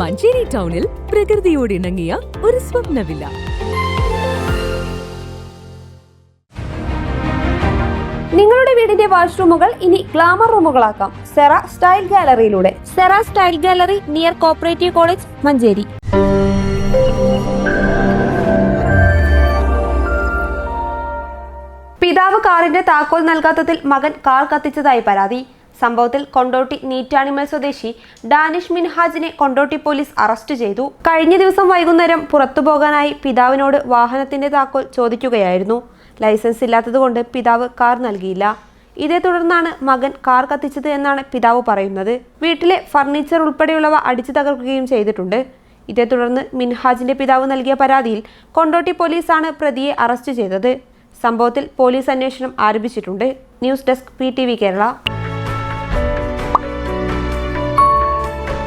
മഞ്ചേരി ടൗണിൽ പ്രകൃതിയോട് ഇണങ്ങിയ ഒരു സ്വപ്നവില്ല. നിങ്ങളുടെ വീടിന്റെ വാഷ്റൂമുകൾ ഇനി ഗ്ലാമർ റൂമുകളാക്കാം. Sera style ഗാലറിയിലൂടെ. Sera style gallery near cooperative college Manjeri. പിതാവ് കാറിന്റെ താക്കോൽ നൽകാത്തതിൽ മകൻ കാർ കത്തിച്ചതായി പരാതി. സംഭവത്തിൽ കൊണ്ടോട്ടി നീറ്റാണിമൽ സ്വദേശി ഡാനിഷ് മിൻഹാജിനെ കൊണ്ടോട്ടി പോലീസ് അറസ്റ്റ് ചെയ്തു. കഴിഞ്ഞ ദിവസം വൈകുന്നേരം പുറത്തു പോകാനായി പിതാവിനോട് വാഹനത്തിന്റെ താക്കോൽ ചോദിക്കുകയായിരുന്നു. ലൈസൻസ് ഇല്ലാത്തതുകൊണ്ട് പിതാവ് കാർ നൽകിയില്ല. ഇതേ തുടർന്നാണ് മകൻ കാർ കത്തിച്ചത് എന്നാണ് പിതാവ് പറയുന്നത്. വീട്ടിലെ ഫർണിച്ചർ ഉൾപ്പെടെയുള്ളവ അടിച്ചു തകർക്കുകയും ചെയ്തിട്ടുണ്ട്. ഇതേ തുടർന്ന് മിൻഹാജിന്റെ പിതാവ് നൽകിയ പരാതിയിൽ കൊണ്ടോട്ടി പോലീസാണ് പ്രതിയെ അറസ്റ്റ് ചെയ്തത്. സംഭവത്തിൽ പോലീസ് അന്വേഷണം ആരംഭിച്ചിട്ടുണ്ട്. News desk P Kerala.